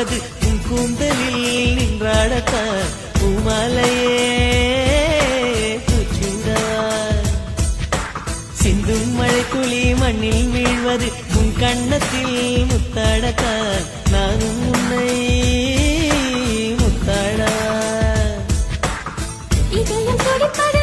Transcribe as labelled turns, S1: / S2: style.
S1: துடிப்பது உன் கூந்தலில் நின்றாடத்தான் பூமாலையே பூச்சூடவா சிந்தும் மழை துளி மண்ணில் வீழ்வது உன் கண்ணத்தில் முத்தாடத்தான் நானும் உன்னை முத்தாடவா
S2: இதயம் துடிப்பது